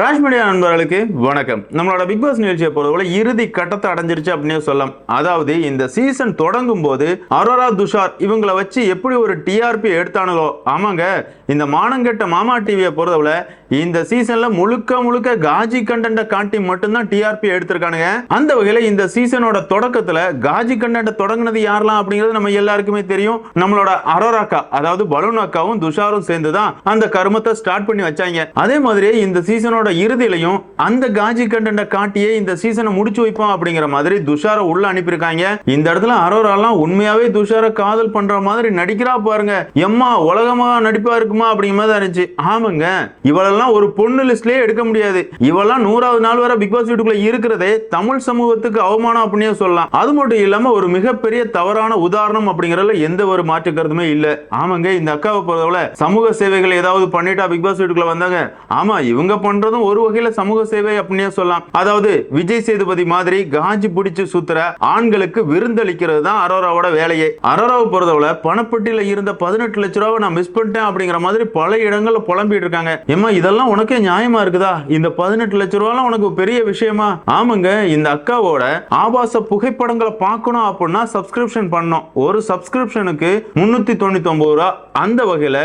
Raj media நண்பர்களுக்கு வணக்கம். நம்மளோட பிக் பாஸ் நிகழ்ச்சியை பொறுத்தவரை இறுதி கட்டத்தை அடைஞ்சிருச்சு அப்படின்னே சொல்லலாம். அதாவது இந்த சீசன் தொடங்கும் போது அரோரா துஷார் இவங்களை வச்சு எப்படி ஒரு டிஆர்பி எடுத்தானுங்களோ ஆமாங்க இந்த மானங்கெட்ட மாமா டிவியை பொறுத்தவரை இந்த சீசன்ல முழுக்க முழுக்க காஜி கண்டென்ட்டை காட்டி மட்டும்தான் டிஆர்பி எடுத்திருக்கானுங்க. அந்த வகையில இந்த சீசனோட தொடக்கத்துல காஜி கண்டென்ட்டை தொடங்கினது யாரெல்லாம் அப்படிங்கிறது நம்ம எல்லாருக்குமே தெரியும். நம்மளோட அரோராக்கா அதாவது பலூன் அக்காவும் துஷாரும் சேர்ந்து தான் அந்த கருமத்தை ஸ்டார்ட் பண்ணி வச்சாங்க. அதே மாதிரியே இந்த சீசனோட இறுதியிலையும் அந்த காஜி கண்டென்ட்டை காட்டியே இந்த சீசனை முடிச்சு வைப்போம் அப்படிங்கிற மாதிரி துஷாரை உள்ள அனுப்பியிருக்காங்க. இந்த இடத்துல அரோராலாம் உண்மையாவே துஷாரை காதல் பண்ற மாதிரி நடிக்கிறா பாருங்க. எம்மா உலகமா நடிப்பா இருக்குமா அப்படிங்கிற மாதிரி தான் இருந்துச்சு. ஆமாங்க இவளெல்லாம் ஒரு பொண்ணு லிஸ்ட்லயே எடுக்க முடியாது. இவெல்லாம் நூறாவது நாள் வரை பிக் பாஸ் வீட்டுக்குள்ள இருக்கிறதே தமிழ் சமூகத்துக்கு அவமானம் அப்படின்னே சொல்லலாம். அது மட்டும் இல்லாம ஒரு மிகப்பெரிய தவறான உதாரணம் அப்படிங்கறதுல எந்த ஒரு மாற்று கருத்துமே இல்ல. ஆமாங்க இந்த அக்காவை பொறுத்தவரை சமூக சேவைகள் ஏதாவது பண்ணிட்டா பிக் பாஸ் வீட்டுக்குள்ள வந்தாங்க. ஆமா இவங்க பண்றதும் ஒரு வகையில சமூக சேவை அப்படின்னே சொல்லலாம். அதாவது விஜய் சேதுபதி மாதிரி காஞ்சி பிடிச்சு சுத்துற ஆண்களுக்கு விருந்தளிக்கிறது தான் அரோராவோட வேலையே. அரோராவை பொறுத்தவரை பணப்பட்டியில இருந்த பதினெட்டு லட்ச ரூபாவை நான் மிஸ் பண்ணிட்டேன் அப்படிங்கிற மாதிரி பல இடங்கள்ல புலம்பிட்டு இருக்காங்க. ஏமா இதெல்லாம் உனக்கே நியாயமா இருக்குதா? இந்த பதினெட்டு லட்ச ரூபாலாம் உனக்கு பெரிய விஷயமா? ஆமாங்க இந்த அக்காவோட ஆபாச புகைப்படங்களை பார்க்கணும் அப்படின்னா சப்ஸ்கிரிப்ஷன் பண்ணோம் ஒரு சப்ஸ்கிரிப்ஷனுக்கு முன்னூத்தி தொண்ணூத்தி ஒன்பது ரூபா. அந்த வகையில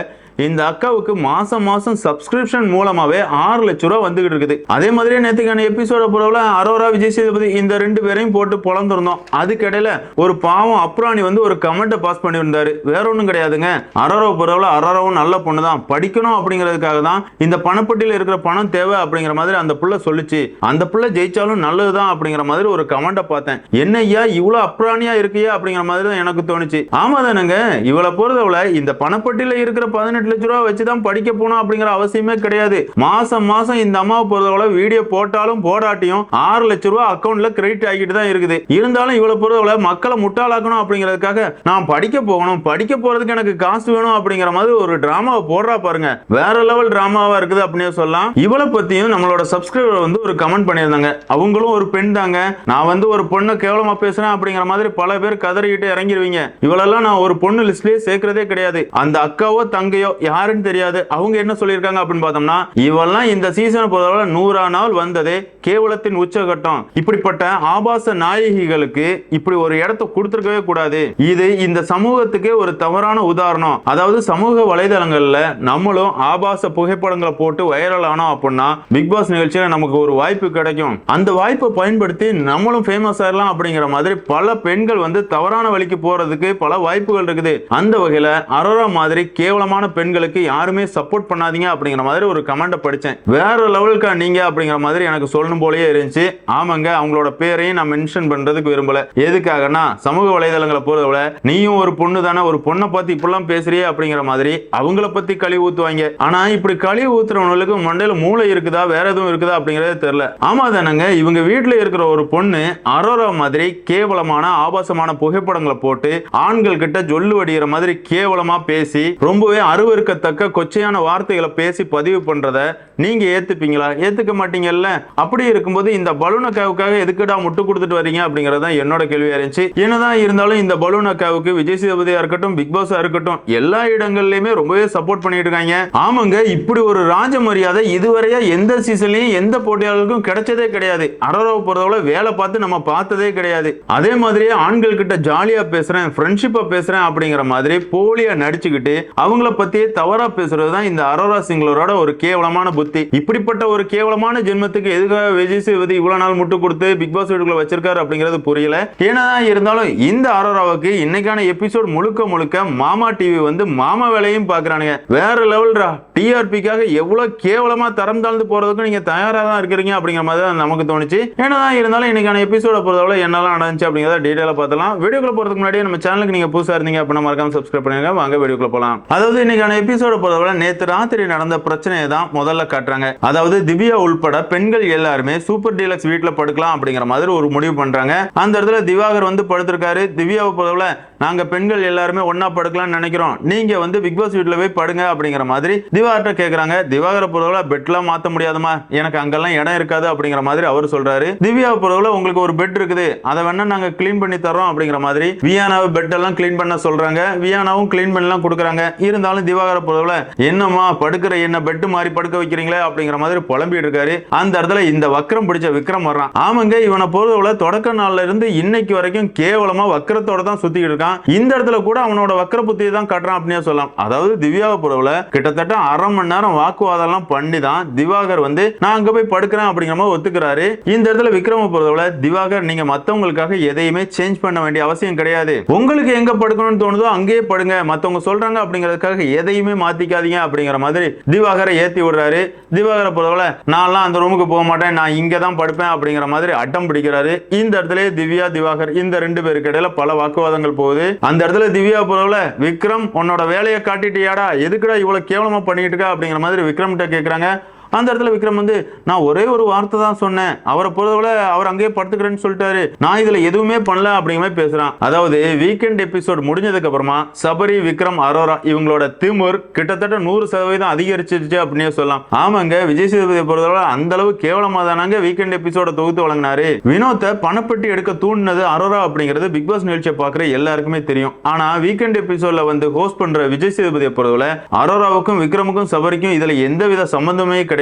இந்த அக்காவுக்கு மாசம் மாசம் சப்ஸ்கிரிப்ஷன் மூலமாவே ஆறு லட்ச ரூபா வந்துகிட்டு இருக்குது. அதே மாதிரியே நேற்றுக்கான எபிசோட பொறுவில் அரோரா விஜய் சேதுபதி இந்த ரெண்டு பேரையும் போட்டு பொழந்திருந்தோம் அதுக்கடையில ஒரு பாவம் அப்ராணி வந்து ஒரு கமெண்ட்டை பாஸ் பண்ணியிருந்தாரு. வேற ஒன்றும் கிடையாதுங்க. அரோரா பொறுவில் அரோராவும் நல்ல பொண்ணு தான் படிக்கணும் அப்படிங்கிறதுக்காக தான் இந்த பணப்பட்டியில் இருக்கிற பணம் தேவை அப்படிங்கிற மாதிரி அந்த புள்ள சொல்லுச்சு. அந்த புள்ள ஜெயிச்சாலும் நல்லதுதான் அப்படிங்கிற மாதிரி ஒரு கமெண்ட்டை பார்த்தேன். என்னையா இவ்வளோ அப்ராணியா இருக்கியா அப்படிங்கிற மாதிரி தான் எனக்கு தோணுச்சு. ஆமா தானுங்க இவளை பொறுத்தவரை இந்த பணப்பட்டியில் இருக்கிற பதினெட்டு லட்ச ரூபா வச்சு தான் படிக்க போகணும் அப்படிங்கிற அவசியமே கிடையாது. மாசம் மாசம் இந்த அம்மாவை பொறுத்தவரை வீடியோ போட்டாலும் போடாட்டியும் ஆறு லட்ச ரூபா அக்கௌண்ட்ல கிரெடிட் ஆகிட்டு தான் இருக்குது. இருந்தாலும் இவ்வளவு பொறுத்தவரை மக்களை முட்டாளாக்கணும் அப்படிங்கிறதுக்காக நான் படிக்க போகணும். படிக்க போறதுக்கு எனக்கு காசு வேணும் அப்படிங்கிற மாதிரி ஒரு டிராமாவை போடுறா பாருங்க. வேற லெவல் டிராமாவா இருக்குது அப்படின்னு சொல்லலாம். இவளை பத்தியும் நம்மளோட சப்ஸ்கிரைபர் வந்து ஒரு கமெண்ட் பண்ணியிருந்தாங்க. அவங்களும் ஒரு பெண் தாங்க. நான் வந்து ஒரு பொண்ணை கேவலமா பேசுறேன் அப்படிங்கிற மாதிரி பல பேர் கதறிக்கிட்டு இறங்கிருவீங்க. இவளெல்லாம் நான் ஒரு பொண்ணு லிஸ்ட்லயே சேர்க்கிறதே கிடையாது. அந்த அக்காவோ தங்கையோ யாருன்னு தெரியாது. அவங்க என்ன சொல்லியிருக்காங்க அப்படின்னு பார்த்தோம்னா இவெல்லாம் இந்த சீசனை பொறுத்தவரை நூறா நாள் வந்ததே கேவலத்தின் உச்சகட்டம். இப்படிப்பட்ட ஆபாச நாயகிகளுக்கு இப்படி ஒரு இடத்த கொடுத்துருக்கவே கூடாது. இது இந்த சமூகத்துக்கே ஒரு தவறான உதாரணம். அதாவது சமூக வலைதளங்கள்ல நம்மளும் ஆபாச புகைப்படங்களை போட்டு வைரல் ஆனோம் அப்படின்னா பிக் பாஸ் நிகழ்ச்சியில நமக்கு ஒரு வாய்ப்பு கிடைக்கும். அந்த வாய்ப்பை பயன்படுத்தி நம்மளும் ஃபேமஸ் ஆயிடலாம் அப்படிங்கிற மாதிரி பல பெண்கள் வந்து தவறான வழிக்கு போறதுக்கு பல வாய்ப்புகள் இருக்குது. அந்த வகையில அரோரா மாதிரி கேவலமான பெண்களுக்கு யாருமே சப்போர்ட் பண்ணாதீங்க அப்படிங்கிற மாதிரி ஒரு கமெண்ட்டை படிச்சேன். வேற லெவலுக்கா நீங்க அப்படிங்கிற மாதிரி எனக்கு சொல்லணும் போலயே இருந்துச்சு. ஆமாங்க அவங்களோட பேரையும் நான் மென்ஷன் பண்றதுக்கு விரும்பல. எதுக்காகனா சமூக வலைதளங்களை பொறுத்தவரை நீயும் ஒரு பொண்ணு தானே ஒரு பொண்ணை பார்த்து இப்பெல்லாம் பேசுறியே அப்படிங்கிற மாதிரி அவங்கள பத்தி கழிவு ஊத்துவாங்க. ஆனா இப்படி கழிவு ஊத்துறவங்களுக்கு மண்டையில மூளை இருக்குதா வேற எதுவும் இருக்குதா அப்படிங்கறதே தெரியல. ஆமா தானங்க இவங்க வீட்டுல இருக்கிற ஒரு பொண்ணு அரோரா மாதிரி கேவலமான ஆபாசமான புகைப்படங்களை போட்டு ஆண்கள் கிட்ட ஜொல்லு வடிகிற மாதிரி கேவலமா பேசி ரொம்பவே அருவருக்கத்தக்க கொச்சையான வார்த்தைகளை பேசி பதிவு பண்றத நீங்க ஏத்துப்பீங்களா? ஏத்துக்க மாட்டீங்கல்ல? அப்படி இருக்கும்போது இந்த பலூனக்காவுக்காக எதுக்குடா முட்டு கொடுத்துட்டு வரீங்க? அப்படிங்கறது தான் என்னோட கேள்வியா இருந்துச்சு என்னதான் இருந்தாலும் இந்த பலூனக்காவுக்கு விஜய் சேதுபதியா இருக்கட்டும் பிக் பாஸா இருக்கட்டும் எல்லா இடங்கள்லயுமே ரொம்பவே சப்போர்ட் பண்ணிட்டு இருக்காங்க. ஆமாங்க இப்படி ஒரு ராஜ மரியாதை இதுவரையா எந்த சீசன்லயும் எந்த போட்டியாளருக்கும் கிடைச்சதே கிடையாது. அரோராவை பொறுத்தவரை வேலை பார்த்து நம்ம பார்த்ததே கிடையாது. அதே மாதிரியே ஆண்கள் கிட்ட ஜாலியா பேசுறேன் ஃப்ரெண்ட்ஷிப்பா பேசுறேன் அப்படிங்கிற மாதிரி போலியா நடிச்சுக்கிட்டு அவங்கள பத்தியே தவறா பேசுறது தான் இந்த அரோரா சிங்களரோட ஒரு கேவலமான புத்தி. இப்படிப்பட்ட ஒரு கேவலமான ஜென்மத்துக்கு எதுக்காக விஜய் சேதுபதி இவ்வளவு நாள் முட்டு கொடுத்து பிக் பாஸ் வீட்டுக்குள்ள வச்சிருக்காரு அப்படிங்கிறது புரியல. ஏனதான் இருந்தாலும் இந்த அரோராவுக்கு இன்னைக்கான எபிசோட் முழுக்க முழுக்க மாமா டிவி வந்து மாமா வேலையும் பாக்குறானுங்க. வேற லெவல்ரா. டிஆர்பிக்காக எவ்வளவு கேவலமா தரம் தாழ்ந்து போறதுக்கு நீங்க தயாரா தான் இருக்கிறீங்க அப்படிங்கிற மாதிரி தான் நமக்கு தோணுச்சு. என்னதான் இருந்தாலும் இன்னைக்கான எபிசோட பொறுத்தவரை என்னெல்லாம் நடந்துச்சு அப்படிங்கிறத டீடைலா பார்த்தலாம் வீடியோக்குள்ள போறதுக்கு முன்னாடி நம்ம சேனலுக்கு நீங்க புதுசா இருந்தீங்க அப்படின்னா மறக்காம சப்ஸ்கிரைப் பண்ணிருங்க வாங்க வீடியோக்குள்ள போலாம். அதாவது இன்னைக்கான எபிசோட பொறுத்தவரை நேத்து ராத்திரி நடந்த பிரச்சனையை தான் முதல்ல காட்டுறாங்க. அதாவது திவ்யா உள்பட பெண்கள் எல்லாருமே சூப்பர் டீலக்ஸ் வீட்டுல படுக்கலாம் அப்படிங்கிற மாதிரி ஒரு முடிவு பண்றாங்க. அந்த இடத்துல திவாகர் வந்து படுத்திருக்காரு. திவ்யாவை பொறுத்தவரை நாங்க பெண்கள் எல்லாருமே ஒன்னா படுக்கலாம்னு நினைக்கிறோம். நீங்க வந்து பிக் பாஸ் வீட்டுல போய் படுங்க அப்படிங்கிற மாதிரி திவாகர்ட்ட கேக்குறாங்க. திவாகரை பொறுத்தவரை பெட்லாம் மாத்த முடியாதுமா எனக்கு அங்கெல்லாம் இடம் இருக்காது அப்படிங்கிற மாதிரி அவர் சொல்றாரு. திவ்யாவை பொறுத்தவரை உங்களுக்கு ஒரு பெட் இருக்குது. அதை வேணா நாங்க கிளீன் பண்ணி தரோம் அப்படிங்கிற மாதிரி வியானாவை பெட் எல்லாம் கிளீன் பண்ண சொல்றாங்க. வியானாவும் கிளீன் பண்ணலாம் கொடுக்குறாங்க. இருந்தாலும் திவா திவாகர பொறுத்தவரை என்னம்மா படுக்கிற என்ன பெட்டு மாதிரி படுக்க வைக்கிறீங்களே அப்படிங்கிற மாதிரி புலம்பிட்டு இருக்காரு. அந்த இடத்துல இந்த வக்கரம் பிடிச்ச விக்ரம் வர்றான். ஆமாங்க இவனை பொறுத்தவரை தொடக்க நாள்ல இருந்து இன்னைக்கு வரைக்கும் கேவலமா வக்கரத்தோட தான் சுத்திக்கிட்டு இருக்கான். இந்த இடத்துல கூட அவனோட வக்கர புத்தியை தான் காட்டுறான் அப்படின்னே சொல்லலாம். அதாவது திவ்யாவை பொறுத்தவரை கிட்டத்தட்ட அரை மணி நேரம் வாக்குவாதம் எல்லாம் பண்ணி தான் திவாகர் வந்து நான் அங்க போய் படுக்கிறேன் அப்படிங்கிற மாதிரி ஒத்துக்கிறாரு. இந்த இடத்துல விக்ரம பொறுத்தவரை திவாகர் நீங்க மத்தவங்களுக்காக எதையுமே சேஞ்ச் பண்ண வேண்டிய அவசியம் கிடையாது. உங்களுக்கு எங்க படுக்கணும்னு தோணுதோ அங்கேயே படுங்க. மத்தவங்க சொல்றாங்க அப்படிங்கிறதுக்காக எதை எதையுமே மாத்திக்காதீங்க அப்படிங்கிற மாதிரி திவாகரை ஏத்தி விடுறாரு. திவாகரை போல நான்லாம் அந்த ரூமுக்கு போக மாட்டேன் நான் இங்க தான் படுப்பேன் அப்படிங்கிற மாதிரி அட்டம் பிடிக்கிறாரு. இந்த இடத்துல திவ்யா திவாகர் இந்த ரெண்டு பேருக்கு இடையில பல வாக்குவாதங்கள் போகுது. அந்த இடத்துல திவ்யா போல விக்ரம் உன்னோட வேலையை காட்டிட்டியாடா எதுக்குடா இவ்வளவு கேவலமா பண்ணிட்டு இருக்கா அப்படிங்கிற மாதிரி விக்ரம் கிட்ட கேக்குறாங்க. அந்த இடத்துல விக்ரம் வந்து நான் ஒரே ஒரு வார்த்தை தான் சொன்னேன். அவரை பொறுத்தவரை அவர் அங்கேயே படுத்துக்கிறேன்னு சொல்லிட்டாரு. நான் இதுல எதுவுமே பண்ணல அப்படிங்கிற மாதிரி பேசுறான். அதாவது வீக்கெண்ட் எபிசோட் முடிஞ்சதுக்கு அப்புறமா சபரி விக்ரம் அரோரா இவங்களோட திமுர் கிட்டத்தட்ட நூறு சதவீதம் அதிகரிச்சிருச்சு அப்படின்னே சொல்லலாம். ஆமாங்க விஜய் சேதுபதியை பொறுத்தவரை அந்த அளவு கேவலமா தானாங்க வீக்கெண்ட் எபிசோட தொகுத்து வழங்கினாரு. வினோத்தை பணப்பட்டி எடுக்க தூண்டினது அரோரா அப்படிங்கிறது பிக் பாஸ் நிகழ்ச்சியை பார்க்குற எல்லாருக்குமே தெரியும். ஆனா வீக்கெண்ட் எபிசோட்ல வந்து ஹோஸ்ட் பண்ற விஜய் சேதுபதியை பொறுத்தவரை அரோராவுக்கும் விக்ரமுக்கும் சபரிக்கும் இதுல எந்தவித சம்பந்தமே கிடையாது.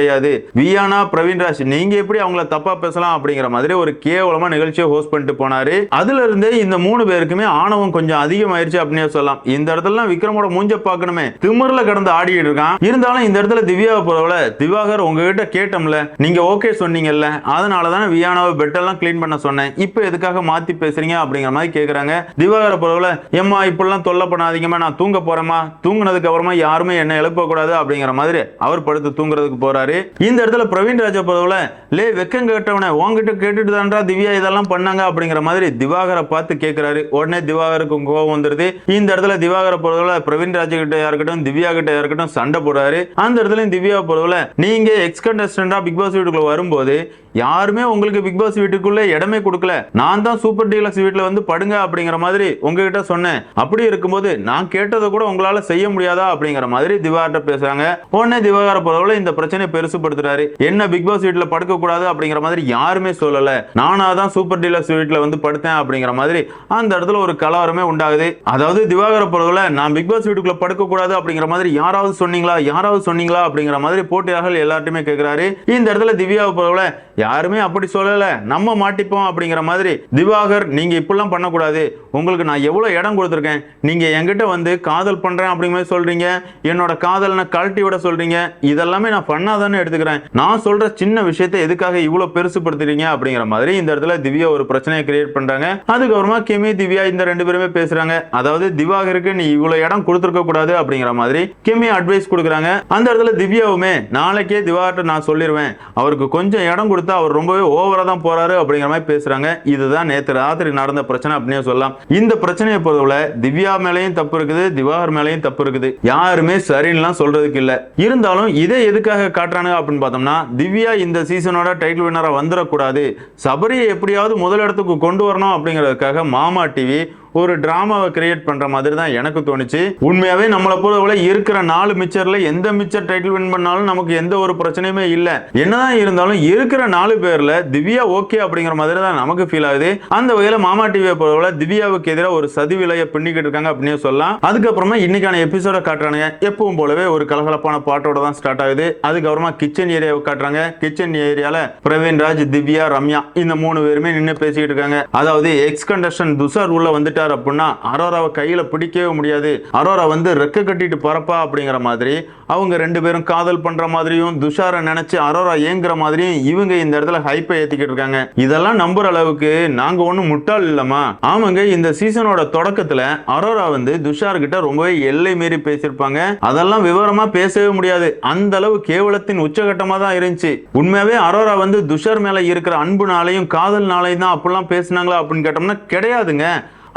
வியானா பிரவீன்ராஜ் நீங்க எப்படி அவங்கள தப்பா பேசலாம் அப்படிங்கிற மாதிரி ஒரு கேவலமா நிகழ்ச்சியை ஹோஸ்ட் பண்ணிட்டு போனாரு. அதுல இருந்தே இந்த மூணு பேருக்குமே ஆணவம் கொஞ்சம் அதிகமாயிருச்சு அப்படின்னு சொல்லலாம். இந்த இடத்துல விக்ரமோட மூஞ்ச பார்க்கணுமே. திமிர்ல கடந்து ஆடிட்டு இருக்கான். இருந்தாலும் இந்த இடத்துல திவ்யாவை போறவள திவாகர் உங்ககிட்ட கேட்டோம்ல நீங்க ஓகே சொன்னீங்கல்ல அதனால தானே வியானாவை பெட்டெல்லாம் கிளீன் பண்ண சொன்னேன். இப்போ எதுக்காக மாத்தி பேசுறீங்க அப்படிங்கிற மாதிரி கேக்குறாங்க. திவாகர போறவள ஏம்மா இப்படிலாம் தொல்லை பண்ணாதீங்கம்மா நான் தூங்க போறேமா தூங்குனதுக்கு அப்புறமா யாருமே என்ன எழுப்ப கூடாது அப்படிங்கிற மாதிரி அவர் படுத்து தூங்குறதுக்கு போறாரு. இந்த இடத்துல பிரவீன் ராஜா போறவள லே வெக்கம் கேட்டவனே உன்கிட்ட கேட்டுட்டு தான்டா திவ்யா இதெல்லாம் பண்ணாங்க அப்படிங்கிற மாதிரி திவாகரை பார்த்து கேட்கிறாரு உடனே திவாகருக்கு கோபம் வந்துடுது இந்த இடத்துல திவாகர போறவள பிரவீன் ராஜா கிட்ட இருக்கட்டும் திவ்யா கிட்ட இருக்கட்டும் சண்டை போடுறாரு. அந்த இடத்துல திவ்யா போறவள நீங்க எக்ஸ் கண்டஸ்டண்டா பிக் பாஸ் வீட்டுக்குள்ள வரும்போது யாருமே உங்களுக்கு பிக் பாஸ் வீட்டுக்குள்ள இடமே கொடுக்கல. நான் தான் சூப்பர் டீலக்ஸ் வீட்டுல வந்து படுங்க அப்படிங்கிற மாதிரி உங்ககிட்ட சொன்னேன். அப்படி இருக்கும்போது நான் கேட்டதை கூட உங்களால செய்ய முடியாதா அப்படிங்கிற மாதிரி திவாகர்ட்ட பேசுறாங்க. உடனே திவாகர போறவள இந்த பிரச்சனையை பெருசுப்படுத்துறாரு. என்ன பிக் பாஸ் வீட்டுல படுக்க கூடாது அப்படிங்கிற மாதிரி யாருமே சொல்லல. நானா தான் சூப்பர் டீலக்ஸ் வீட்டுல வந்து படுத்தேன் அப்படிங்கிற மாதிரி அந்த இடத்துல ஒரு கலவரமே உண்டாகுது. அதாவது திவாகர போறவள நான் பிக் பாஸ் வீட்டுக்குள்ள படுக்க கூடாது அப்படிங்கிற மாதிரி யாராவது சொன்னீங்களா? யாராவது சொன்னீங்களா? அப்படிங்கிற மாதிரி போட்டியாளர்கள் எல்லார்ட்டுமே கேட்கிறாரு இந்த இடத்துல திவ்யாவை போறவள யாருமே அப்படி சொல்லல. நம்ம மாட்டிப்போம் அப்படிங்கிற மாதிரி. திவாகர் நீங்க இப்படிலாம் பண்ணக்கூடாது. உங்களுக்கு நான் எவ்வளவு இடம் கொடுத்துருக்கேன்? நீங்க என்கிட்ட வந்து காதல் பண்றேன் அப்படிங்கிற மாதிரி சொல்றீங்க. என்னோட காதல்னை கழட்டி விட சொல்றீங்க. இதெல்லாமே நான் பண்ணாதானே எடுத்துக்கிறேன். நான் சொல்ற சின்ன விஷயத்தை எதுக்காக இவ்வளவு பெருசுப்படுத்துறீங்க அப்படிங்கிற மாதிரி இந்த இடத்துல திவ்யா ஒரு பிரச்சனையை கிரியேட் பண்றாங்க. அதுக்கப்புறமா கிமி திவ்யா இந்த ரெண்டு பேருமே பேசுறாங்க. அதாவது திவாகருக்கு நீ இவ்வளவு இடம் கொடுத்துருக்க கூடாது அப்படிங்கிற மாதிரி கிமி அட்வைஸ் கொடுக்குறாங்க. அந்த இடத்துல திவ்யாவுமே நாளைக்கே திவாகர்ட்ட நான் சொல்லிடுவேன் அவருக்கு கொஞ்சம் இடம் கொடுத்து அவர் ரொம்பவே ஓவரா தான் போறாரு அப்படிங்கிற மாதிரி பேசுறாங்க. இதுதான் நேற்று ராத்திரி நடந்த பிரச்சனை அப்படின்னு சொல்லலாம். இந்த பிரச்சனையை பொறுத்தவரை திவ்யா மேலையும் தப்பு இருக்குது திவாகர் மேலையும் தப்பு இருக்குது. யாருமே சரின்னுலாம் சொல்றதுக்கு இல்ல. இருந்தாலும் இதை எதுக்காக காட்டுறாங்க அப்படின்னு பார்த்தோம்னா திவ்யா இந்த சீசனோட டைட்டில் வின்னரா வந்துடக்கூடாது. சபரியை எப்படியாவது முதல் இடத்துக்கு கொண்டு வரணும் அப்படிங்கிறதுக்காக மாமா டிவி ஒரு டிராமாவை கிரியேட் பண்ற மாதிரி தான் எனக்கு தோணுச்சு. உண்மையாவே நம்மளை போல இருக்கிற நாலு மிச்சர்ல எந்த மிச்சர் டைட்டில் வின் பண்ணாலும் நமக்கு எந்த ஒரு பிரச்சனையுமே இல்ல. என்னதான் இருந்தாலும் இருக்கிற நாலு பேர்ல திவ்யா ஓகே அப்படிங்கிற மாதிரி தான் நமக்கு ஃபீல் ஆகுது. அந்த வகையில மாமா டிவியை போல திவ்யாவுக்கு எதிராக ஒரு சதி விலையை பின்னிக்கிட்டு இருக்காங்க அப்படின்னு சொல்லலாம். அதுக்கப்புறமா இன்னைக்கான எபிசோட காட்டுறானுங்க. எப்பவும் போலவே ஒரு கலகலப்பான பாட்டோட தான் ஸ்டார்ட் ஆகுது. அதுக்கப்புறமா கிச்சன் ஏரியாவை காட்டுறாங்க. கிச்சன் ஏரியால பிரவீன் ராஜ் திவ்யா ரம்யா இந்த மூணு பேருமே நின்று பேசிக்கிட்டு இருக்காங்க. அதாவது எக்ஸ் கண்டஸ்டன் துஷார் உள்ள வந்துட்டார் அப்படின்னா அரோராவை கையில் பிடிக்கவே முடியாது. அரோரா வந்து ரெக்க கட்டிட்டு பறப்பா அப்படிங்கிற மாதிரி அவங்க ரெண்டு பேரும் காதல் பண்ற மாதிரியும் துஷாரை நினைச்சு அரோரா ஏங்குற மாதிரியும் இவங்க இந்த இடத்துல ஹைப்பை ஏற்றிக்கிட்டு இருக்காங்க. இதெல்லாம் நம்புற அளவுக்கு நாங்க ஒன்றும் முட்டாள் இல்லம்மா. ஆமாங்க இந்த சீசனோட தொடக்கத்துல அரோரா வந்து துஷார் கிட்ட ரொம்பவே எல்லை மீறி பேசியிருப்பாங்க. அதெல்லாம் விவரமா பேசவே முடியாது. அந்த அளவு கேவலத்தின் உச்சகட்டமா தான் இருந்துச்சு. உண்மையாவே அரோரா வந்து துஷார் மேல இருக்கிற அன்புனாலையும் காதல்னாலையும் தான் அப்படிலாம் பேசினாங்களா அப்படின்னு கேட்டோம்னா கிடையாதுங்க.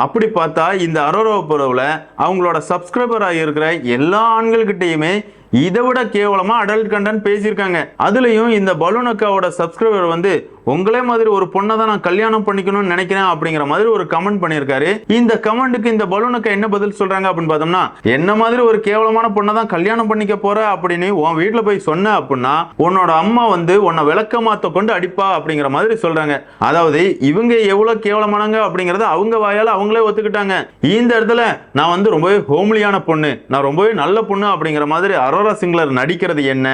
அப்படி பார்த்தா இந்த அரோரோ பொறுவில் அவங்களோட சப்ஸ்கிரைபராக இருக்கிற எல்லா ஆண்கள்கிட்டையுமே இதை விட கேவலமாக அடல்ட் கண்டென்ட் பேசியிருக்காங்க. அதுலேயும் இந்த பலூன் அக்காவோட சப்ஸ்கிரைபர் வந்து உங்களே மாதிரி ஒரு பொண்ணை தான் நான் கல்யாணம் பண்ணிக்கணும்னு நினைக்கிறேன் அப்படிங்கிற மாதிரி ஒரு கமெண்ட் பண்ணியிருக்காரு. இந்த கமெண்ட்டுக்கு இந்த பலூனுக்கு என்ன பதில் சொல்றாங்க அப்படின்னு பார்த்தோம்னா என்ன மாதிரி ஒரு கேவலமான பொண்ணை தான் கல்யாணம் பண்ணிக்க போற அப்படின்னு உன் வீட்டில் போய் சொன்ன அப்படின்னா உன்னோட அம்மா வந்து உன்னை விளக்க மாற்ற கொண்டு அடிப்பா அப்படிங்கிற மாதிரி சொல்றாங்க. அதாவது இவங்க எவ்வளவு கேவலமானங்க அப்படிங்கறத அவங்க வாயால் அவங்களே ஒத்துக்கிட்டாங்க. இந்த இடத்துல நான் வந்து ரொம்பவே ஹோம்லியான பொண்ணு நான் ரொம்பவே நல்ல பொண்ணு அப்படிங்கிற மாதிரி அரோரா சிங்லர் நடிக்கிறது என்ன?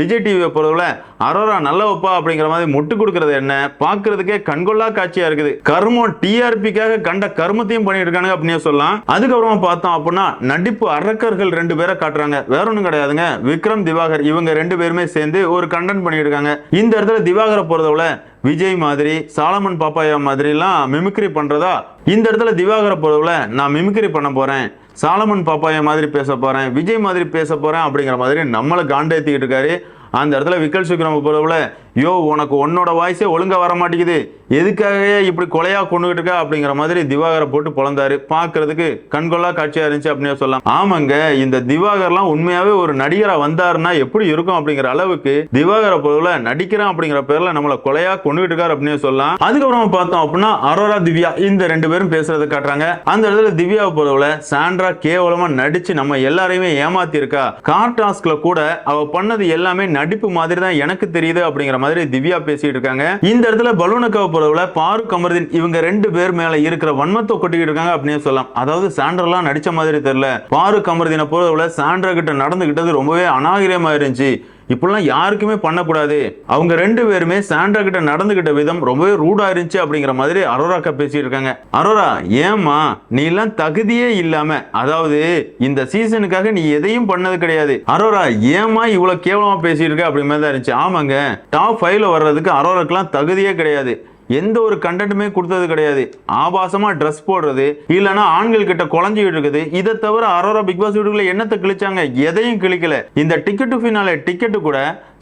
விஜய் டிவியை பொறுத்தவரை அரோரா நல்ல வைப்பா அப்படிங்கிற மாதிரி முட்டு கொடுக்கறது என்ன? பாக்குறதுக்கே கண்கொள்ளா காட்சியா இருக்குது. கர்மம் டிஆர்பிக்காக கண்ட கர்மத்தையும் பண்ணிட்டு இருக்காங்க அப்படின்னு சொல்லலாம். அதுக்கப்புறமா பார்த்தோம் அப்படின்னா நடிப்பு அரக்கர்கள் ரெண்டு பேரை காட்டுறாங்க. வேற ஒன்றும் கிடையாதுங்க. விக்ரம் திவாகர் இவங்க ரெண்டு பேருமே சேர்ந்து ஒரு கண்டென்ட் பண்ணிட்டு இருக்காங்க இந்த இடத்துல திவாகரை பொறுத்தவரை விஜய் மாதிரி சாலமன் பாப்பாயா மாதிரிலாம் மிமிக்ரி பண்றதா? இந்த இடத்துல திவாகரை பொறுத்தவரை நான் மிமிக்ரி பண்ண போறேன். சாலமன் பாப்பாயா மாதிரி பேச போறேன். விஜய் மாதிரி பேச போறேன் அப்படிங்கிற மாதிரி நம்மளை காண்டேத்திக்கிட்டு இருக்காரு. அந்த இடத்துல விக்கல் சுக்கிரம பொறுத்தவரை யோ உனக்கு உன்னோட வாய்ஸே ஒழுங்கா வர மாட்டேங்குது. எதுக்காகவே இப்படி கொலையா கொண்டுகிட்டு இருக்க அப்படிங்கிற மாதிரி திவாகரை போட்டு பிறந்தாரு பார்க்கறதுக்கு கண்கொள்ளா காட்சியாக இருந்துச்சு அப்படின்னு சொல்லலாம். ஆமாங்க இந்த திவாகர்லாம் உண்மையாகவே ஒரு நடிகராக வந்தாருன்னா எப்படி இருக்கும் அப்படிங்கிற அளவுக்கு திவாகரை பொருள நடிக்கிறான் அப்படிங்கிற பேரில் நம்மளை கொலையா கொண்டுகிட்டு இருக்காரு அப்படின்னு சொல்லலாம். அதுக்கப்புறம் பார்த்தோம் அப்படின்னா அரோரா திவ்யா இந்த ரெண்டு பேரும் பேசுறதை காட்டுறாங்க. அந்த இடத்துல திவ்யாவை பொறுத்தவரை சாண்ட்ரா கேவலமாக நடிச்சு நம்ம எல்லாரையுமே ஏமாத்தி இருக்கா கார் டாஸ்க்ல கூட அவ பண்ணது எல்லாமே நடிப்பு மாதிரி தான் எனக்கு தெரியுது அப்படிங்கிற மாதிரி திவ்யா பேசிட்டு இருக்காங்க. இந்த இடத்துல பலூனக்காவை பொறுத்தவரை பாருக் அமர்தீன் இவங்க ரெண்டு பேர் மேல இருக்கிற வன்மத்தை கொட்டிக்கிட்டு இருக்காங்க அப்படின்னு சொல்லலாம். அதாவது சாண்ட்ரெல்லாம் நடிச்ச மாதிரி தெரியல. பாருக் அமர்தீனை பொறுத்தவரை சாண்ட்ரா கிட்ட நடந்துகிட்டது ரொம்பவே அநாகரியமா இருந்துச்சு இப்படிலாம் யாருக்குமே பண்ணக்கூடாது. அவங்க ரெண்டு பேருமே சாண்ட்ரா கிட்ட நடந்துகிட்ட விதம் ரொம்பவே ரூடா இருந்துச்சு அப்படிங்கிற மாதிரி அரோராக்கா பேசிட்டு இருக்காங்க அரோரா ஏமா நீ எல்லாம் தகுதியே இல்லாம அதாவது இந்த சீசனுக்காக நீ எதையும் பண்ணது கிடையாது. அரோரா ஏமா இவ்வளவு கேவலமா பேசிட்டு இருக்க அப்படி மாதிரி தான் இருந்துச்சு. ஆமாங்க டாப் ஃபைவ்ல வர்றதுக்கு அரோராக்கெல்லாம் தகுதியே கிடையாது. எந்த ஒரு கண்டென்ட்டுமே கொடுத்தது கிடையாது. ஆபாசமாக ட்ரெஸ் போடுறது இல்லைன்னா ஆண்கள் கிட்ட குழஞ்சிக்கிட்டு இருக்குது. இதை தவிர அரோரா பிக் பாஸ் வீட்டுக்குள்ள என்னத்தை கிழிச்சாங்க? எதையும் கிழிக்கல. இந்த டிக்கெட் ஃபினால டிக்கெட்டு கூட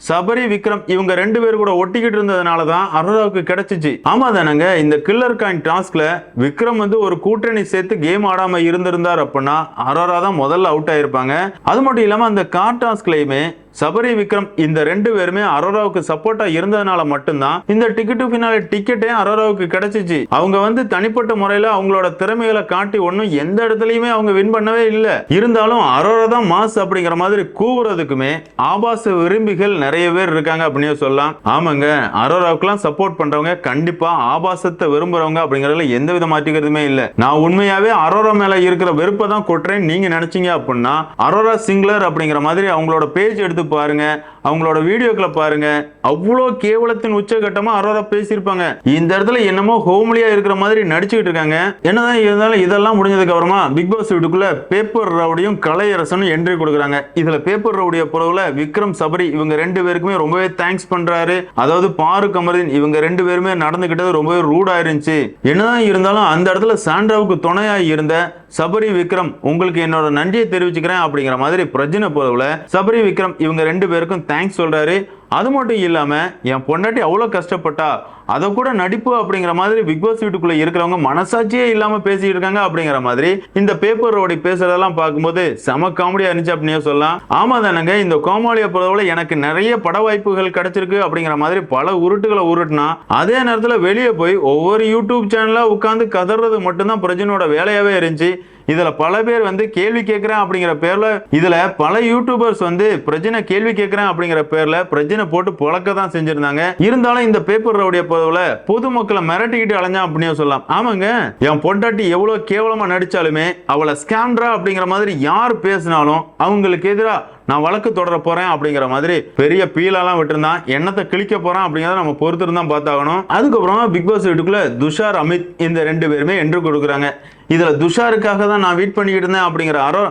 சபரி விக்ரம் இவங்க ரெண்டு பேர் கூட ஒட்டிக்கிட்டு இருந்ததுனால தான் அரோராவுக்கு கிடைச்சிச்சு. ஆமா தானங்க இந்த கில்லர் காயின் டாஸ்க்ல விக்ரம் வந்து ஒரு கூட்டணி சேர்த்து கேம் ஆடாம இருந்திருந்தார் அப்படின்னா அரோரா தான் முதல்ல அவுட் ஆயிருப்பாங்க. அது மட்டும் இல்லாம அந்த கார் டாஸ்க்லயுமே சபரி விக்ரம் இந்த ரெண்டு பேருமே அரோராவுக்கு சப்போர்ட்டா இருந்ததுனால மட்டும்தான் இந்த டிக்கெட் டு ஃபினாலே டிக்கெட்டே அரோராவுக்கு கிடைச்சிச்சு. அவங்க வந்து தனிப்பட்ட முறையில அவங்களோட திறமைகளை காட்டி ஒன்றும் எந்த இடத்துலயுமே அவங்க வின் பண்ணவே இல்லை. இருந்தாலும் அரோரா தான் மாஸ் அப்படிங்கிற மாதிரி கூவுறதுக்குமே ஆபாச விரும்பிகள் நிறைய நிறைய பேர் இருக்காங்க அப்படின்னு சொல்லலாம். ஆமாங்க அரோராவுக்குலாம் சப்போர்ட் பண்றவங்க கண்டிப்பா ஆபாசத்தை விரும்புறவங்க அப்படிங்கறதுல எந்த வித மாற்றிக்கிறதுமே இல்ல. நான் உண்மையாவே அரோரா மேல இருக்கிற வெறுப்பை தான் கொட்டுறேன். நீங்க நினைச்சீங்க அப்படின்னா அரோரா சிங்லர் அப்படிங்கிற மாதிரி அவங்களோட பேஜ் எடுத்து பாருங்க. அவங்களோட வீடியோக்களை பாருங்க. அவ்வளோ கேவலத்தின் உச்சகட்டமா அரோரா பேசியிருப்பாங்க. இந்த இடத்துல என்னமோ ஹோம்லியா இருக்கிற மாதிரி நடிச்சுக்கிட்டு இருக்காங்க. என்னதான் இருந்தாலும் இதெல்லாம் முடிஞ்சதுக்கு அப்புறமா பிக் பாஸ் வீட்டுக்குள்ள பேப்பர் ரவுடியும் கலையரசனும் என்ட்ரி கொடுக்குறாங்க. இதுல பேப்பர் ரவுடிய பொறவுல விக்ரம் சபரி இவங்க ரெண்டு பேருக்குமே ரொம்பவே தேங்க்ஸ் பண்றாரு. அதாவது பாருக் அமர்தீன் இவங்க ரெண்டு பேருமே நடந்துகிட்டது ரொம்பவே ரூடா இருந்துச்சு என்னதான் இருந்தாலும் அந்த இடத்துல சாண்ட்ராவுக்கு துணையா இருந்த சபரி விக்ரம் உங்களுக்கு என்னோட நன்றியை தெரிவிச்சுக்கிறேன் அப்படிங்கிற மாதிரி பிரஜனை போறவுல சபரி விக்ரம் இவங்க ரெண்டு பேருக்கும் தேங்க்ஸ் சொல்றாரு. அது மட்டும் இல்லாம என் பொண்டாட்டி அவ்வளோ கஷ்டப்பட்டா அதை கூட நடிப்பு அப்படிங்கிற மாதிரி பிக் பாஸ் வீட்டுக்குள்ள இருக்கிறவங்க மனசாட்சியே இல்லாம பேசிட்டு இருக்காங்க அப்படிங்கிற மாதிரி இந்த பேப்பர் ரோடி பேசுறதெல்லாம் பார்க்கும்போது செம காமெடியா இருந்துச்சு அப்படின்னு சொல்லலாம். ஆமா தானங்க இந்த கோமாளியை பொறுத்தவரை எனக்கு நிறைய பட வாய்ப்புகள் கிடைச்சிருக்கு அப்படிங்கிற மாதிரி பல உருட்டுகளை உருட்டுனா அதே நேரத்தில் வெளியே போய் ஒவ்வொரு யூடியூப் சேனலா உட்காந்து கதறது மட்டும்தான் பிரஜனோட வேலையாவே இருந்துச்சு. இதில் பல பேர் வந்து கேள்வி கேட்குறேன் அப்படிங்கிற பேரில் இதில் பல யூடியூபர்ஸ் வந்து பிரஜனை கேள்வி கேட்குறேன் அப்படிங்கிற பேரில் பிரஜனை போட்டு புழக்க தான் செஞ்சுருந்தாங்க. இருந்தாலும் இந்த பேப்பர் ரவுடிய போதுல பொதுமக்களை மிரட்டிக்கிட்டு அலைஞ்சான் அப்படின்னு சொல்லலாம். ஆமாங்க என் பொண்டாட்டி எவ்வளோ கேவலமாக நடித்தாலுமே அவளை ஸ்கேம்ரா அப்படிங்கிற மாதிரி யார் பேசினாலும் அவங்களுக்கு எதிராக நான் வழக்கு தொடர போறேன் அப்படிங்கிற மாதிரி பெரிய பீலாலாம் விட்டுருந்தான். என்னத்தை கிழிக்க போறான் அப்படிங்கிறத நம்ம பொறுத்திருந்தான் பார்த்தாகணும். அதுக்கப்புறம் பிக் பாஸ் வீட்டுக்குள்ள துஷார் அமித் இந்த ரெண்டு பேருமே என்று கொடுக்குறாங்க. இதுல துஷாருக்காக தான் நான் வெயிட் பண்ணிக்கிட்டு இருந்தேன் அப்படிங்கிற அரோ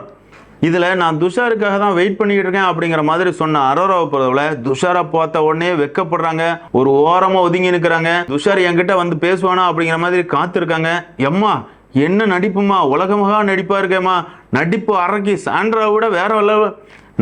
இதுல நான் துஷாருக்காக தான் வெயிட் பண்ணிக்கிட்டு இருக்கேன் அப்படிங்கிற மாதிரி சொன்ன அரோராவை பொறுத்தவரை துஷாரை பார்த்த உடனே வெக்கப்படுறாங்க. ஒரு ஓரமா ஒதுங்கி நிற்கிறாங்க துஷார் என்கிட்ட வந்து பேசுவானா அப்படிங்கிற மாதிரி காத்திருக்காங்க. எம்மா என்ன நடிப்புமா உலகமகா நடிப்பா இருக்கேம்மா. நடிப்பு அரக்கி சாண்ட்ரா விட வேற level.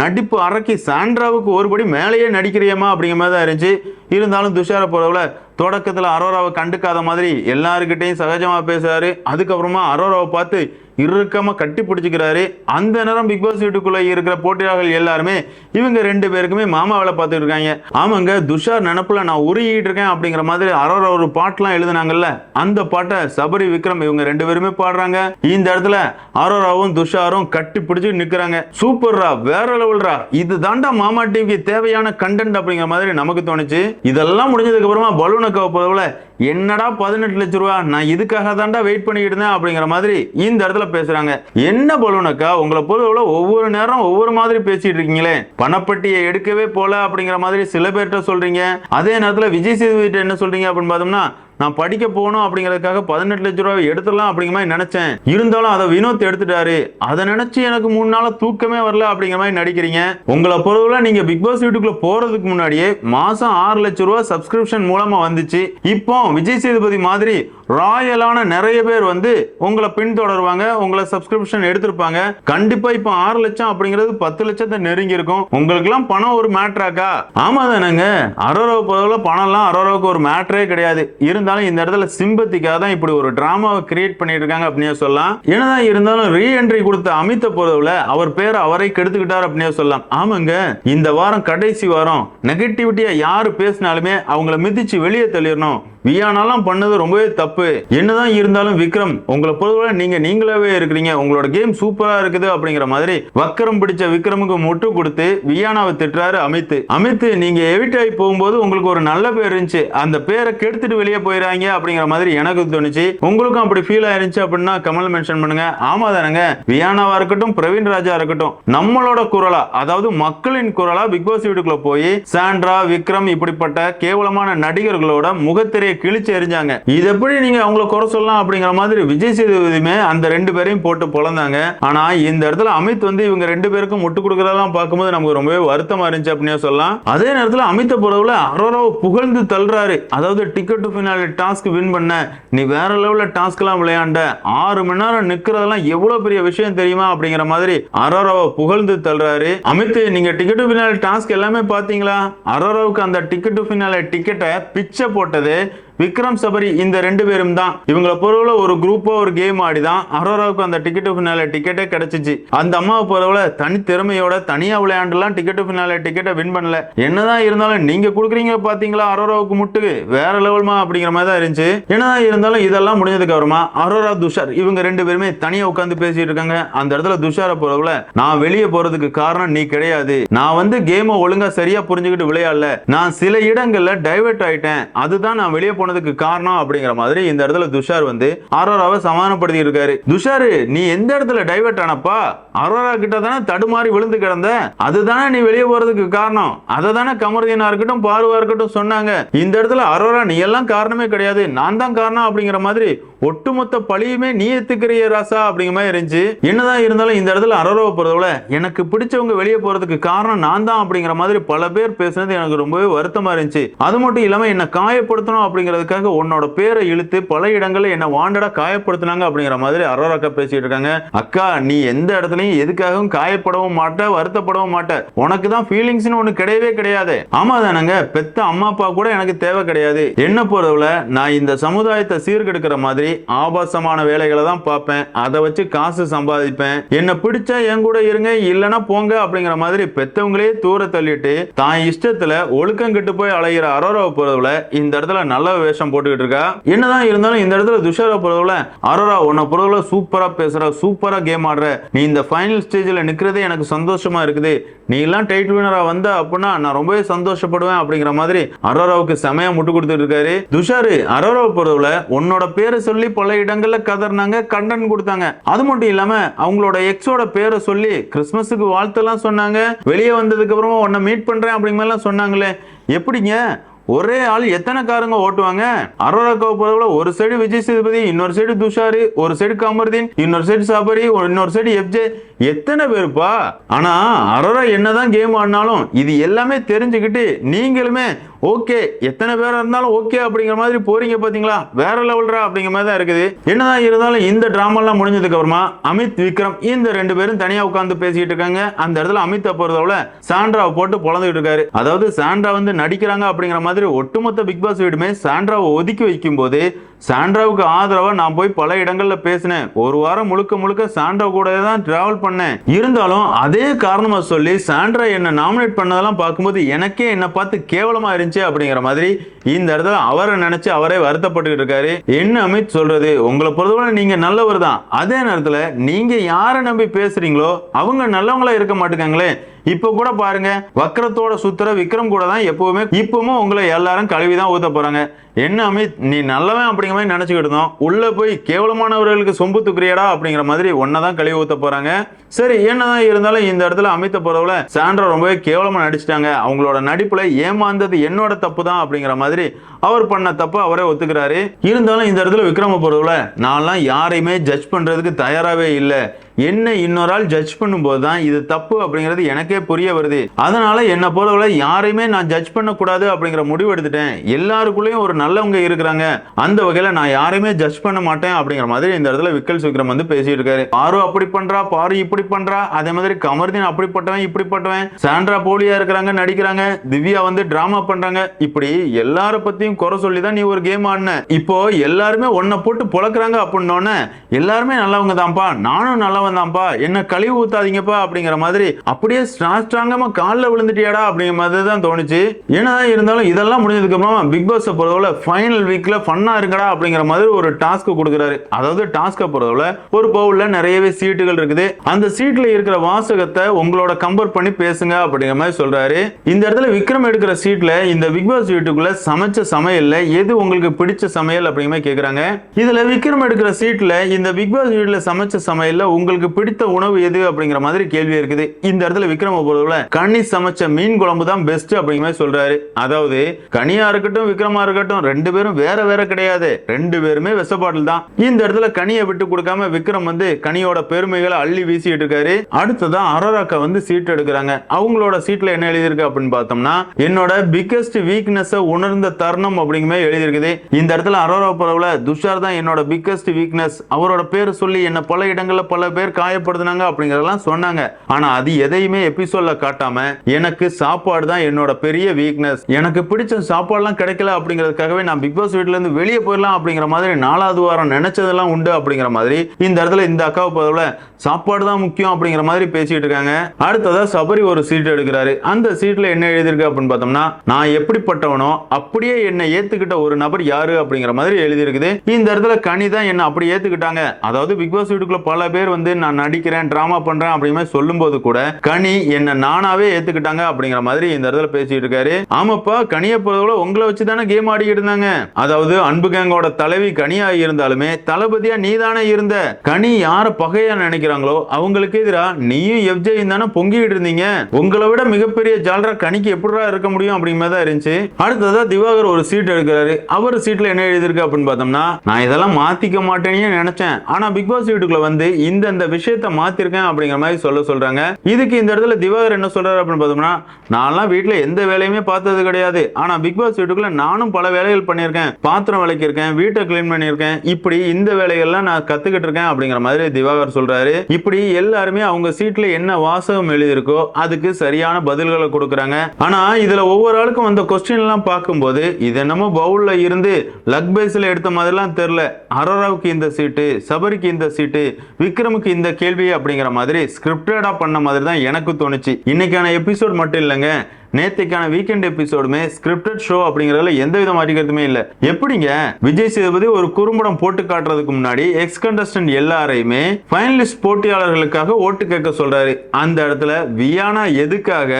நடிப்பு அரக்கி சாண்ட்ராவுக்கு ஒருபடி மேலேயே நடிக்கிறியம்மா அப்படிங்கிற மாதிரி தான் இருந்துச்சு. இருந்தாலும் துஷாரை பொறுத்தவரை தொடக்கத்துல அரோராவை கண்டுக்காத மாதிரி எல்லாருக்கிட்டையும் சகஜமா பேசுறாரு. அதுக்கப்புறமா அரோராவை பார்த்து இறுக்கமாக கட்டி பிடிச்சிக்கிறாரு. அந்த நேரம் பிக் பாஸ் வீட்டுக்குள்ள இருக்கிற போட்டியாளர்கள் எல்லாருமே இவங்க ரெண்டு பேருக்குமே மாமா வேலை பார்த்துட்டு இருக்காங்க. ஆமாங்க துஷார் நினப்புல நான் உருகிட்டு இருக்கேன் அப்படிங்கிற மாதிரி அரோரா ஒரு பாட்டுலாம் எழுதுனாங்கல்ல அந்த பாட்டை சபரி விக்ரம் இவங்க ரெண்டு பேருமே பாடுறாங்க. இந்த இடத்துல அரோராவும் துஷாரும் கட்டி பிடிச்சி நிக்கிறாங்க. சூப்பர்ரா வேற லெவல்ரா. இது தாண்டா மாமா டிவிக்கு தேவையான கண்டென்ட் அப்படிங்கிற மாதிரி நமக்கு தோணுச்சு. இதெல்லாம் முடிஞ்சதுக்கப்புறமா பலூனை பலூனக்காவை என்னடா பதினெட்டு லட்ச ரூபா? நான் இதுக்காக தாண்டா வெயிட் பண்ணிக்கிட்டு இருந்தேன் அப்படிங்கிற மாதிரி இந்த இடத்துல பேசுறாங்க. என்ன பலூனக்கா? உங்களை பொதுவில் ஒவ்வொரு நேரம் ஒவ்வொரு மாதிரி பேசிட்டு இருக்கீங்களே. பணப்பட்டியை எடுக்கவே போல அப்படிங்கிற மாதிரி சில பேர்கிட்ட சொல்றீங்க. அதே நேரத்தில் விஜய் சேதுவிட்ட என்ன சொல்றீங்க அப்படின்னு பார்த்தோம்னா நான் படிக்க போகணும் அப்படிங்கிறதுக்காக பதினெட்டு லட்ச ரூபாய் எடுத்துடலாம் அப்படிங்கிற மாதிரி நினைச்சேன். இருந்தாலும் அதை வினோத் எடுத்துட்டாரு. அதை நினைச்சு எனக்கு மூணு நாளா தூக்கமே வரல அப்படிங்கிற மாதிரி நடிக்கிறீங்க. உங்களை பொறுத்தவரை நீங்க பிக் பாஸ் வீட்டுக்குள்ள போறதுக்கு முன்னாடியே மாசம் ஆறு லட்ச ரூபாய் சப்ஸ்கிரிப்ஷன் மூலமா வந்துச்சு. இப்போ விஜய் சேதுபதி மாதிரி ராயலான நிறைய பேர் வந்து உங்களை பின்தொடருவாங்க உங்களை சப்ஸ்கிரிப்ஷன் எடுத்திருப்பாங்க. கண்டிப்பா இப்போ ஆறு லட்சம் அப்படிங்கிறது பத்து லட்சத்தை நெருங்கி இருக்கும். உங்களுக்கு எல்லாம் பணம் ஒரு மேட்ராக்கா ஆமா தானேங்க. அரோராவை பணம் பணம்லாம் அரோரவுக்கு ஒரு மேட்ரே கிடையாது. இருந்தாலும் இந்த இடத்துல சிம்பத்திக்காக தான் இப்படி ஒரு டிராமாவை கிரியேட் பண்ணிட்டு இருக்காங்க அப்படின்னு சொல்லலாம். என்னதான் இருந்தாலும் ரீஎன்ட்ரி கொடுத்த அமித்த பொதுவில் அவர் பேர் அவரை கெடுத்துக்கிட்டார் அப்படின்னு சொல்லலாம். ஆமாங்க. இந்த வாரம் கடைசி வாரம் நெகட்டிவிட்டியா யாரு பேசினாலுமே அவங்கள மிதிச்சு வெளியே தள்ளிடணும். வியானாலாம் பண்ணது ரொம்பவே தப்பு. என்னதான் இருந்தாலும் விக்ரம் உங்களை பொதுவாக நீங்க நீங்களாவே இருக்கிறீங்க. உங்களோட கேம் சூப்பரா இருக்குது அப்படிங்கிற மாதிரி வக்கரம் பிடிச்ச விக்ரமுக்கு முட்டு கொடுத்து வியானாவை திட்டுறாரு அமித் அமித் நீங்க எவிட் ஆகி போகும்போது உங்களுக்கு ஒரு நல்ல பேர் இருந்துச்சு. அந்த பேரை கெடுத்துட்டு வெளியே போயிடாங்க அப்படிங்கிற மாதிரி எனக்கு தோணுச்சு. உங்களுக்கும் அப்படி ஃபீல் ஆயிருந்துச்சு அப்படின்னா கமல் மென்ஷன் பண்ணுங்க. ஆமா தானங்க. வியானாவா இருக்கட்டும் பிரவீன் ராஜா இருக்கட்டும் நம்மளோட குரலா அதாவது மக்களின் குரலா பிக் பாஸ் வீட்டுக்குள்ள போய் சாண்ட்ரா விக்ரம் இப்படிப்பட்ட கேவலமான நடிகர்களோட முகத்திரை முகத்திரையை கிழிச்சு எரிஞ்சாங்க இது எப்படி நீங்க அவங்கள குறை சொல்லலாம் அப்படிங்கிற மாதிரி விஜய் சேதுபதியுமே அந்த ரெண்டு பேரையும் போட்டு பிறந்தாங்க ஆனா இந்த இடத்துல அமித் வந்து இவங்க ரெண்டு பேருக்கும் முட்டு கொடுக்கறதெல்லாம் பார்க்கும்போது நமக்கு ரொம்பவே வருத்தமா இருந்துச்சு அப்படின்னு சொல்லலாம். அதே நேரத்தில் அமித்த பொறுவுல அரோராவை புகழ்ந்து தள்ளுறாரு. அதாவது ticket to finale task win பண்ண நீ வேற லெவலில் டாஸ்க் எல்லாம் விளையாண்ட ஆறு மணி நேரம் நிக்கிறதெல்லாம் எவ்வளவு பெரிய விஷயம் தெரியுமா அப்படிங்கிற மாதிரி அரோராவை புகழ்ந்து தள்ளுறாரு. அமித் நீங்க டிக்கெட் டு ஃபினாலே டாஸ்க் எல்லாமே பாத்தீங்களா அரோராவுக்கு அந்த டிக்கெட் டு ஃபினாலே டிக்கெட்டை பிச்சை போட்டது விக்ரம் சபரி இந்த ரெண்டு பேரும் தான். இவங்களை பொறுவில் ஒரு குரூப்போ ஒரு கேம் ஆடி தான் அரோராவுக்கு அந்த டிக்கெட் ஃபினால டிக்கெட்டே கிடைச்சிச்சு. அந்த அம்மாவை பொறுவில் தனி திறமையோட தனியா விளையாண்டுலாம் டிக்கெட் ஃபினால டிக்கெட்டை வின் பண்ணல. என்னதான் இருந்தாலும் நீங்க கொடுக்குறீங்க பாத்தீங்களா அரோராவுக்கு முட்டுக்கு? வேற லெவல்மா அப்படிங்கிற மாதிரி தான் இருந்துச்சு. என்னதான் இருந்தாலும் இதெல்லாம் முடிஞ்சதுக்கு அப்புறமா அரோரா துஷார் இவங்க ரெண்டு பேருமே தனியா உட்காந்து பேசிட்டு இருக்காங்க. அந்த இடத்துல துஷாரை பொறுவுல நான் வெளியே போறதுக்கு காரணம் நீ கிடையாது. நான் வந்து கேமை ஒழுங்கா சரியா புரிஞ்சுக்கிட்டு விளையாடல. நான் சில இடங்கள்ல டைவர்ட் ஆயிட்டேன். அதுதான் நான் வெளியே போனதுக்கு காரணம் அப்படிங்கிற மாதிரி இந்த இடத்துல துஷார் வந்து அரோராவை சமாதானப்படுத்தி இருக்காரு துஷாரு நீ எந்த இடத்துல டைவர்ட் ஆனப்பா? அரோரா கிட்ட தானே தடுமாறி விழுந்து கிடந்த. அதுதானே நீ வெளியே போறதுக்கு காரணம். அதை தானே கமருதீனா இருக்கட்டும் பார்வா இருக்கட்டும் சொன்னாங்க. இந்த இடத்துல அரோரா நீ எல்லாம் காரணமே கிடையாது. நான் தான் காரணம் அப்படிங்கிற மாதிரி ஒட்டுமொத்த பழியுமே நீ ஏத்துக்கிறிய ராசா அப்படிங்கிற மாதிரி இருந்துச்சு. என்னதான் இருந்தாலும் இந்த இடத்துல அரோராவை பொறுத்தவரை எனக்கு பிடிச்சவங்க வெளியே போறதுக்கு காரணம் நான் தான் அப்படிங்கிற மாதிரி பல பேர் பேசுனது எனக்கு ரொம்பவே வருத்தமா இருந்துச்சு. அது மட்டும் இல்லாம என்ன காயப்படுத்தணும் அப்படிங்கிறதுக்காக உன்னோட பேரை இழுத்து பல இடங்கள்ல என்ன வாண்டடா காயப்படுத்தினாங்க அப்படிங்கிற மாதிரி அரோரா அக்கா பேசிட்டு இருக்காங்க. அக்கா நீ எந்த இடத்துலயும் எதுக்காகவும் காயப்படவும் மாட்ட வருத்தப்படவும் மாட்ட. உனக்கு தான் ஃபீலிங்ஸ்னு ஒண்ணு கிடையவே கிடையாது. ஆமா தானங்க பெத்த அம்மா அப்பா கூட எனக்கு தேவை கிடையாது. என்ன போறதுல நான் இந்த சமுதாயத்தை சீர்கெடுக்கிற மாதிரி ஆபாசமான வேலைகளை தான் பார்ப்பேன். அதை வச்சு காசு சம்பாதிப்பேன். என்ன பிடிச்சா என் கூட இருங்க இல்லைன்னா போங்க அப்படிங்கிற மாதிரி பெத்தவங்களே தூர தள்ளிட்டு தான் இஷ்டத்துல ஒழுக்கம் கெட்டு போய் அலைகிற அரோராவை பொறுத்தவரை இந்த இடத்துல நல்ல வேஷம் போட்டுக்கிட்டு இருக்கா? என்னதான் இருந்தாலும் இந்த இடத்துல துஷாரா பொறுத்தவரை அரோரா உன்னை பொறுத்தவரை சூப்பரா பேசுற சூப்பரா கேம் ஆடுற. நீ இந்த ஃபைனல் ஸ்டேஜில் நிற்கிறதே எனக்கு சந்தோஷமா இருக்குது. நீ எல்லாம் டைட்டில் வினரா வந்த அப்படின்னா நான் ரொம்பவே சந்தோஷப்படுவேன் அப்படிங்கிற மாதிரி அரோராவுக்கு செமையா முட்டு கொடுத்துட்டு இருக்காரு. துஷாரு அரோராவை பொறுத்தவரை உன்னோட பேரை சொல்லி பல இடங்கள்ல கதர்னாங்க கண்டன் கொடுத்தாங்க. அது மட்டும் இல்லாம அவங்களோட எக்ஸோட பேரை சொல்லி கிறிஸ்மஸுக்கு வாழ்த்தெல்லாம் சொன்னாங்க. வெளியே வந்ததுக்கு அப்புறமா உன்னை மீட் பண்றேன் அப்படிங்கிற சொன்னாங்களே. எப்படிங்க? ஒரே ஆள் எத்தனை காருங்க ஓட்டுவாங்க? அரோரா பொறுத்தவரை ஒரு சைடு விஜய் சேதுபதி இன்னொரு சைடு துஷாரு ஒரு சைடு கமர்தீன் இன்னொரு சைடு சாபரி இன்னொரு சைடு எஃப்ஜே. எத்தனை பேருப்பா? ஆனா அரோரா என்னதான் கேம் ஆடினாலும் இது எல்லாமே தெரிஞ்சுக்கிட்டு நீங்களுமே ஓகே எத்தனை பேர் இருந்தாலும் ஓகே அப்படிங்கிற மாதிரி போறீங்க பாத்தீங்களா? வேற லெவல்ரா அப்படிங்கிற மாதிரி தான் இருக்குது. என்னதான் இருந்தாலும் இந்த டிராமாலாம் முடிஞ்சதுக்கு அப்புறமா அமித் விக்ரம் இந்த ரெண்டு பேரும் தனியா உட்காந்து பேசிட்டு இருக்காங்க. அந்த இடத்துல அமித் பொறுத்தவரை சாண்ட்ராவை போட்டு பொழந்துகிட்டு இருக்காரு. அதாவது சாண்ட்ரா வந்து நடிக்கிறாங்க அப்படிங்கிற மாதிரி ஒட்டுமொத்த பிக் பாஸ் வீடுமே சாண்ட்ராவை ஒதுக்கி வைக்கும் போது சாண்ட்ராவுக்கு ஆதரவா நான் போய் பல இடங்கள்ல பேசினேன். ஒரு வாரம் முழுக்க முழுக்க சாண்ட்ரா கூட தான் டிராவல் பண்ணேன். இருந்தாலும் அதே காரணமா சொல்லி சாண்ட்ரா என்ன நாமினேட் பண்ணதெல்லாம் பார்க்கும்போது எனக்கே என்ன பார்த்து கேவலமா இருந்துச்சு அப்படிங்கிற மாதிரி இந்த இடத்துல அவரை நினைச்சு அவரே வருத்தப்பட்டு இருக்காரு. என்ன அமித் சொல்றது? உங்களை பொறுத்தவரை நீங்க நல்லவர் தான். அதே நேரத்துல நீங்க யாரை நம்பி பேசுறீங்களோ அவங்க நல்லவங்களா இருக்க மாட்டேங்காங்களே. இப்போ கூட பாருங்க வக்கரத்தோட சுத்துற விக்ரம் கூட தான் எப்பவுமே இப்பவும் உங்களை எல்லாரும் கழுவி தான் ஊத்த போறாங்க. என்ன அமித் நீ நல்லவன் அப்படிங்கிற மாதிரி நினைச்சுக்கிட்டு இருந்தோம். உள்ள போய் கேவலமானவர்களுக்கு சொம்பு துக்குறியடா அப்படிங்கிற மாதிரி ஒன்னதான் கழுவி ஊத்த போறாங்க. சரி என்னதான் இருந்தாலும் இந்த இடத்துல அமித்த பொறுத்தவரை சாண்ட்ரா ரொம்பவே கேவலமா நடிச்சிட்டாங்க. அவங்களோட நடிப்புல ஏமாந்தது என்னோட தப்பு தான் அப்படிங்கிற மாதிரி அவர் பண்ண தப்பு அவரே ஒத்துக்கிறாரு. இருந்தாலும் இந்த இடத்துல விக்ரம பொறுத்தவரை நான்லாம் யாரையுமே ஜட்ஜ் பண்றதுக்கு தயாராகவே இல்லை. என்ன இன்னொரு ஆள் ஜட்ஜ் பண்ணும்போது தான் இது தப்பு அப்படிங்கிறது எனக்கே புரிய வருது. அதனால என்னை பொறுத்தவரை யாரையுமே நான் ஜட்ஜ் பண்ணக்கூடாது அப்படிங்கிற முடிவு எடுத்துட்டேன். எல்லாருக்குள்ளேயும் ஒரு நல்லவங்க இருக்கிறாங்க. அந்த வகையில் நான் யாரையுமே ஜட்ஜ் பண்ண மாட்டேன் அப்படிங்கிற மாதிரி இந்த இடத்துல விக்கல் விக்ரம் வந்து பேசிட்டு இருக்காரு. பாரு அப்படி பண்றா பாரு இப்படி பண்றா. அதே மாதிரி கமர்தீன் அப்படிப்பட்டவன் இப்படிப்பட்டவன். சாண்ட்ரா போலியா இருக்கிறாங்க நடிக்கிறாங்க. திவ்யா வந்து டிராமா பண்றாங்க. இப்படி எல்லார பத்தியும் குறை சொல்லி தான் நீ ஒரு கேம் ஆடின. இப்போ எல்லாருமே ஒன்ன போட்டு புழக்கிறாங்க அப்படின்னோடனே எல்லாருமே நல்லவங்க தான்ப்பா நானும் நல்லா நல்லவன் தான்ப்பா என்ன கழிவு ஊத்தாதீங்கப்பா அப்படிங்கிற மாதிரி அப்படியே ஸ்ட்ராங்கமா காலில் விழுந்துட்டியாடா அப்படிங்கிற மாதிரி தான் தோணுச்சு. என்னதான் இருந்தாலும் இதெல்லாம் முடிஞ்சதுக்கு அப்புறம் பிக் பாஸ் பொறுத்தவரை ஃபைனல் வீக்ல ஃபன்னா இருக்கடா அப்படிங்கிற மாதிரி ஒரு டாஸ்க் கொடுக்குறாரு. அதாவது டாஸ்க்கை பொறுத்தவரை ஒரு பவுல்ல நிறையவே சீட்டுகள் இருக்குது. அந்த சீட்ல இருக்கிற வாசகத்தை உங்களோட கம்பேர் பண்ணி பேசுங்க அப்படிங்கிற மாதிரி சொல்றாரு. இந்த இடத்துல விக்ரம் எடுக்கிற சீட்ல இந்த பிக் பாஸ் வீட்டுக்குள்ள சமைச்ச சமையல்ல எது உங்களுக்கு பிடிச்ச சமையல் அப்படிங்கிற மாதிரி கேக்குறாங்க. இதுல விக்ரம் எடுக்கிற சீட்ல இந்த பிக் பாஸ் வீட்டுல சமைச்ச சமையல்ல உங்களுக்கு உங்களுக்கு பிடித்த உணவு எது அப்படிங்கிற மாதிரி கேள்வி இருக்குது. இந்த இடத்துல விக்ரம பொறுத்தவரை கனி சமைச்ச மீன் குழம்பு தான் பெஸ்ட் அப்படிங்கிற மாதிரி சொல்றாரு. அதாவது கனியா இருக்கட்டும் விக்ரமா இருக்கட்டும் ரெண்டு பேரும் வேற வேற கிடையாது. ரெண்டு பேருமே விஷப்பாட்டில் தான். இந்த இடத்துல கனியை விட்டு கொடுக்காம விக்ரம் வந்து கனியோட பெருமைகளை அள்ளி வீசிட்டு இருக்காரு. அடுத்ததான் அரோராக்கா வந்து சீட் எடுக்கிறாங்க. அவங்களோட சீட்ல என்ன எழுதியிருக்கு அப்படின்னு பார்த்தோம்னா என்னோட பிக்கஸ்ட் வீக்னஸ் உணர்ந்த தருணம் அப்படிங்கிற மாதிரி எழுதியிருக்குது. இந்த இடத்துல அரோரா பரவல துஷார் தான் என்னோட பிக்கஸ்ட் வீக்னஸ் அவரோட பேர் சொல்லி என்ன பல இடங்கள்ல பல பேர் காயப்படுத்தினாங்க அப்படிங்கறதெல்லாம் சொன்னாங்க. ஆனா அது எதையுமே எபிசோட்ல காட்டாம எனக்கு சாப்பாடு தான் என்னோட பெரிய வீக்னஸ் எனக்கு பிடிச்ச சாப்பாடுலாம் கிடைக்கல அப்படிங்கிறதுக்காகவே நான் பிக் பாஸ் வீட்ல இருந்து வெளியே போயிடலாம் அப்படிங்கிற மாதிரி நாலாவது வாரம் நினைச்சதெல்லாம் உண்டு அப்படிங்கிற மாதிரி இந்த இடத்துல இந்த அக்காவை போதல சாப்பாடு தான் முக்கியம் அப்படிங்கிற மாதிரி பேசிட்டு இருக்காங்க. அடுத்ததா சபரி ஒரு சீட் எடுக்கிறாரு. அந்த சீட்ல என்ன எழுதியிருக்கு அப்படின்னு பார்த்தோம்னா நான் எப்படிப்பட்டவனோ அப்படியே என்னை ஏத்துக்கிட்ட ஒரு நபர் யாரு அப்படிங்கிற மாதிரி எழுதியிருக்குது. இந்த இடத்துல கனி தான் என்ன அப்படி ஏத்துக்கிட்டாங்க. அதாவது பிக் பாஸ் வீட்டுக்குள்ள பல பேர் வந்து நான் நடிக்கிறேன் டிராமா பண்றேன் அப்படிங்கிற சொல்லும்போது கூட கனி என்ன நானாவே ஏத்துக்கிட்டாங்க அப்படிங்கிற மாதிரி இந்த இடத்துல பேசிட்டு இருக்காரு. ஆமாப்பா கனியை பொறுத்தவரை உங்களை வச்சு தானே கேம் ஆடிக்கிட்டு இருந்தாங்க. அதாவது அன்பு கேங்கோட தலைவி கனியா இருந்தாலுமே தளபதியா நீ தானே இருந்த. கனி யார பகையா நினைக்கிறாங்களோ அவங்களுக்கு எதிரா நீயும் எஃப்ஜேயும் தானே பொங்கிட்டு இருந்தீங்க. உங்களை விட மிகப்பெரிய ஜாலரா கனிக்கு எப்படிடா இருக்க முடியும் அப்படிங்கிற தான் இருந்துச்சு. அடுத்ததா திவாகர் ஒரு சீட் எடுக்கிறாரு. அவர் சீட்ல என்ன எழுதியிருக்கு அப்படின்னு பார்த்தோம்னா நான் இதெல்லாம் மாத்திக்க மாட்டேன்னு நினைச்சேன். ஆனா பிக் பாஸ் வீட்டுக்குள்ள வந்து இந்த இந்த விஷயத்த மாத்திருக்கேன் அப்படிங்கிற மாதிரி சொல்ல சொல்றாங்க. இதுக்கு இந்த இடத்துல திவாகர் என்ன சொல்றாரு அப்படின்னு பார்த்தோம்னா நான்லாம் வீட்டுல எந்த வேலையுமே பார்த்தது கிடையாது. ஆனா பிக் பாஸ் வீட்டுக்குள்ள நானும் பல வேலைகள் பண்ணியிருக்கேன். பாத்திரம் விளக்கியிருக்கேன் வீட்டை கிளீன் பண்ணியிருக்கேன். இப்படி இந்த வேலைகள்லாம் நான் கத்துக்கிட்டு இருக்கேன் அப்படிங்கிற மாதிரி திவாகர் சொல்றாரு. இப்படி எல்லாருமே அவங்க சீட்ல என்ன வாசகம் எழுதியிருக்கோ அதுக்கு சரியான பதில்களை கொடுக்குறாங்க. ஆனா இதுல ஒவ்வொரு ஆளுக்கும் வந்த கொஸ்டின் எல்லாம் பார்க்கும்போது இது என்னமோ பவுல்ல இருந்து லக் பேஸ்ல எடுத்த மாதிரிலாம் தெரியல. அரோராவுக்கு இந்த சீட்டு சபரிக்கு இந்த சீட்டு விக்ரமுக்கு இந்த கேள்வி அப்படிங்கிற மாதிரி ஸ்கிரிப்டடாக பண்ண மாதிரி தான் எனக்கு தோணுச்சு. இன்னைக்கான எபிசோட் மட்டும் இல்லைங்க. நேத்திக்கான வீக்கெண்ட் எபிசோடுமே ஸ்கிரிப்டட் ஷோ அப்படிங்கறதுல எந்த வித மாற்றிக்கிறதுமே இல்ல. எப்படிங்க? விஜய் சேதுபதி ஒரு குறும்படம் போட்டு காட்டுறதுக்கு முன்னாடி எக்ஸ் கண்டஸ்டன்ட் எல்லாரையுமே ஃபைனலிஸ்ட் போட்டியாளர்களுக்காக ஓட்டு கேட்க சொல்றாரு. அந்த இடத்துல வியானா எதுக்காக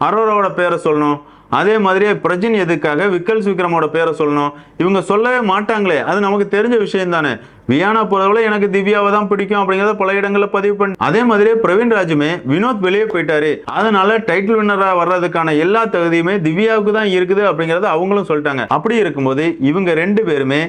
அரோராவோட பேரை சொல்லணும்? அதே மாதிரியே பிரஜின் எதுக்காக? விக்கல்ஸ் விக்ரமோட பேரை சொல்லணும். இவங்க சொல்லவே மாட்டாங்களே. அது நமக்கு தெரிஞ்ச விஷயம் தானே வியானா போறவள எனக்கு திவ்யாவை தான் பிடிக்கும் அப்படிங்கறத பல இடங்கள்ல பதிவு பண்ணி அதே மாதிரியே பிரவீன் ராஜுமே வினோத் வெளியே போயிட்டாரு. அதனால டைட்டில் வின்னரா வர்றதுக்கான எல்லா தகுதியுமே திவ்யாவுக்கு தான் இருக்குது அப்படிங்கறத அவங்களும் சொல்லிட்டாங்க. அப்படி இருக்கும்போது இவங்க ரெண்டு பேருமே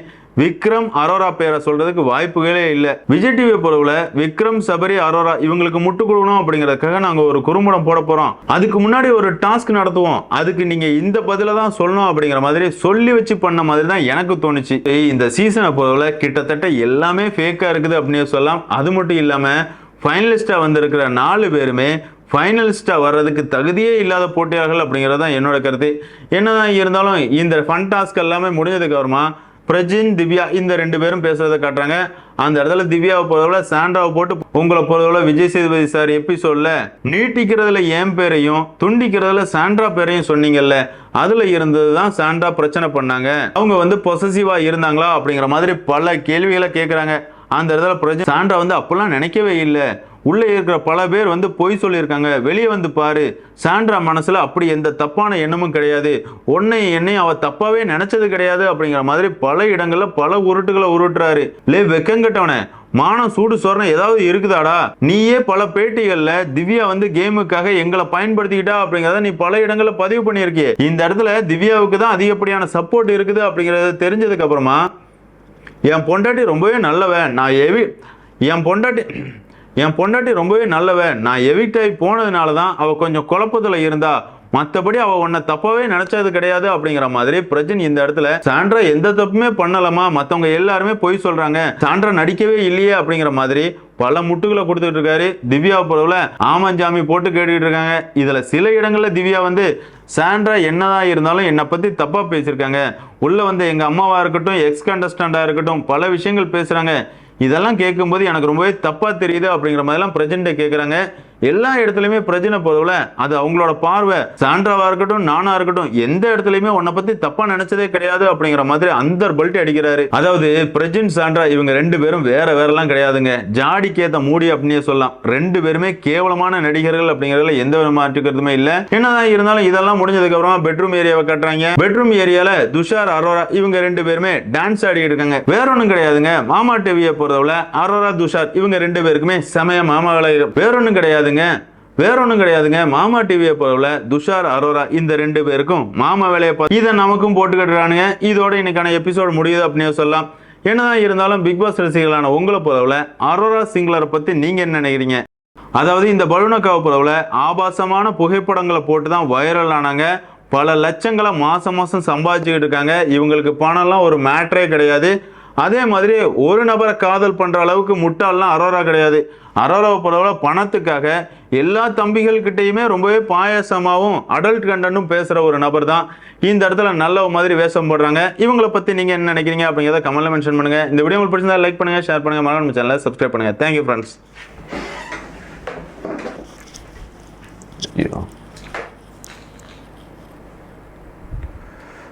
விக்ரம் அரோரா பேரை சொல்றதுக்கு வாய்ப்புகளே இல்லை. விஜய் டிவி பொறுவுல விக்ரம் சபரி அரோரா இவங்களுக்கு முட்டு கொடுக்கணும் அப்படிங்கறதுக்காக நாங்க ஒரு குறும்படம் போட போறோம். அதுக்கு முன்னாடி ஒரு டாஸ்க் நடத்துவோம். அதுக்கு நீங்க இந்த பதில தான் சொல்லணும் அப்படிங்கிற மாதிரி சொல்லி வச்சு பண்ண மாதிரி தான் எனக்கு தோணுச்சு. இந்த சீசனை பொறுவுல கிட்டத்தட்ட எல்லாமே ஃபேக்கா இருக்குது அப்படின்னு சொல்லலாம். அது மட்டும் இல்லாம ஃபைனலிஸ்டா வந்திருக்கிற நாலு பேருமே ஃபைனலிஸ்டாக வர்றதுக்கு தகுதியே இல்லாத போட்டியாளர்கள் அப்படிங்கிறது தான் என்னோட கருத்து. என்னதான் இருந்தாலும் இந்த ஃபன் டாஸ்க் எல்லாமே முடிஞ்சதுக்கு அப்புறமா பிரஜின் திவ்யா இந்த ரெண்டு பேரும் பேசுறதை காட்டுறாங்க. அந்த இடத்துல திவ்யாவை பொறுத்தவரை சாண்ட்ராவை போட்டு உங்களை பொறுத்தவரை விஜய் சேதுபதி சார் எபிசோட்ல நீட்டிக்கிறதுல என் பேரையும் துண்டிக்கிறதுல சாண்ட்ரா பேரையும் சொன்னீங்கல்ல அதுல இருந்தது தான் சாண்ட்ரா பிரச்சனை பண்ணாங்க. அவங்க வந்து பொசசிவா இருந்தாங்களா அப்படிங்கிற மாதிரி பல கேள்விகளை கேட்குறாங்க அந்த இடத்துல பிரஜன் சாண்ட்ரா வந்து அப்பெல்லாம் நினைக்கவே இல்லை. உள்ளே இருக்கிற பல பேர் வந்து பொய் சொல்லியிருக்காங்க. வெளியே வந்து பாரு சாண்ட்ரா மனசில் அப்படி எந்த தப்பான எண்ணமும் கிடையாது. உன்னை என்னையும் அவள் தப்பாகவே நினச்சது கிடையாது அப்படிங்கிற மாதிரி பல இடங்களில் பல உருட்டுகளை உருட்டுறாரு. லே வெக்கங்கட்டவனே மானம் சூடு சொரணம் ஏதாவது இருக்குதாடா? நீயே பல பேட்டிகளில் திவ்யா வந்து கேமுக்காக எங்களை பயன்படுத்திக்கிட்டா அப்படிங்கிறத நீ பல இடங்களில் பதிவு பண்ணியிருக்கிய. இந்த இடத்துல திவ்யாவுக்கு தான் அதிகப்படியான சப்போர்ட் இருக்குது அப்படிங்கிறத தெரிஞ்சதுக்கப்புறமா என் பொண்டாட்டி ரொம்பவே நல்லவன் நான் எவி என் பொண்டாட்டி என் பொண்டாட்டி ரொம்பவே நல்லவன் நான் எவிக்ட் ஆகி போனதுனால தான் அவள் கொஞ்சம் குழப்பத்தில் இருந்தா. மற்றபடி அவள் உன்னை தப்பவே நினைச்சது கிடையாது அப்படிங்கிற மாதிரி பிரஜன் இந்த இடத்துல சாண்ட்ரா எந்த தப்புமே பண்ணலாமா மற்றவங்க எல்லாருமே பொய் சொல்றாங்க. சாண்ட்ரா நடிக்கவே இல்லையே அப்படிங்கிற மாதிரி பல முட்டுகளை கொடுத்துட்டு இருக்காரு. திவ்யா பொருள ஆமஞ்சாமி போட்டு கேட்டுக்கிட்டு இருக்காங்க. இதுல சில இடங்கள்ல திவ்யா வந்து சாண்ட்ரா என்னதான் இருந்தாலும் என்னை பத்தி தப்பா பேசியிருக்காங்க. உள்ள வந்து எங்க அம்மாவா இருக்கட்டும் எக்ஸ் கண்டஸ்டண்டா இருக்கட்டும் பல விஷயங்கள் பேசுறாங்க. இதெல்லாம் கேட்கும்போது எனக்கு ரொம்பவே தப்பாக தெரியுது அப்படிங்கிற மாதிரிலாம் பிரஜன்ட்ட கேட்குறாங்க எல்லா இடத்துலையுமே பிரச்சனை போதுல அது அவங்களோட பார்வை. சாண்ட்ராவா இருக்கட்டும் நானா இருக்கட்டும் எந்த இடத்துலையுமே உன்னை பத்தி தப்பா நினைச்சதே கிடையாது அப்படிங்கிற மாதிரி அந்த பல்ட்டி அடிக்கிறாரு. அதாவது பிரஜின் சாண்ட்ரா இவங்க ரெண்டு பேரும் வேற வேறலாம் கிடையாதுங்க. ஜாடிக்கேத்த மூடி அப்படின்னே சொல்லலாம். ரெண்டு பேருமே கேவலமான நடிகர்கள் அப்படிங்கறதுல எந்த வித மாற்றுக்கிறதுமே இல்ல. என்னதான் இருந்தாலும் இதெல்லாம் முடிஞ்சதுக்கு அப்புறமா பெட்ரூம் ஏரியாவை கட்டுறாங்க. பெட்ரூம் ஏரியால துஷார் அரோரா இவங்க ரெண்டு பேருமே டான்ஸ் ஆடி இருக்காங்க. வேற ஒண்ணும் கிடையாதுங்க. மாமா டிவியை பொறுத்தவரை அரோரா துஷார் இவங்க ரெண்டு பேருக்குமே செமைய மாமாவளை வேற ஒண்ணும் கிடையாதுங்க. வேற ஒன்றும் கிடையாதுங்க. மாமா டிவியை போல துஷார் அரோரா இந்த ரெண்டு பேருக்கும் மாமா வேலையை பார்த்து இதை நமக்கும் போட்டுக்கிட்டுறானுங்க இதோட இன்னைக்கான எபிசோட் முடியுது அப்படின்னு சொல்லலாம். என்னதான் இருந்தாலும் பிக் பாஸ் ரசிகர்களான உங்களை போலவில் அரோரா சிங்களரை பத்தி நீங்க என்ன நினைக்கிறீங்க? அதாவது இந்த பலூனக்காவை போலவில் ஆபாசமான புகைப்படங்களை போட்டு தான் வைரல் ஆனாங்க. பல லட்சங்களை மாசம் மாசம் சம்பாதிச்சுக்கிட்டு இருக்காங்க. இவங்களுக்கு பணம்லாம் ஒரு மேட்ரே கிடையாது. அதே மாதிரி ஒரு நபரை காதல் பண்ணுற அளவுக்கு முட்டாள்லாம் அரோரா கிடையாது. அரோராவை பொறுத்தவரை பணத்துக்காக எல்லா தம்பிகள்கிட்டையுமே ரொம்பவே பாயாசமாகவும் அடல்ட் கண்டனும் பேசுகிற ஒரு நபர் தான் இந்த இடத்துல நல்ல மாதிரி வேஷம் போடுறாங்க. இவங்களை பற்றி நீங்கள் என்ன நினைக்கிறீங்க அப்படிங்கிறத கமெண்ட்ல மென்ஷன் பண்ணுங்க. இந்த வீடியோ உங்களுக்கு பிடிச்சிருந்தா லைக் பண்ணுங்கள் ஷேர் பண்ணுங்க. மறக்காம சேனலை சப்ஸ்கிரைப் பண்ணுங்கள் தேங்க்யூ ஃப்ரெண்ட்ஸ்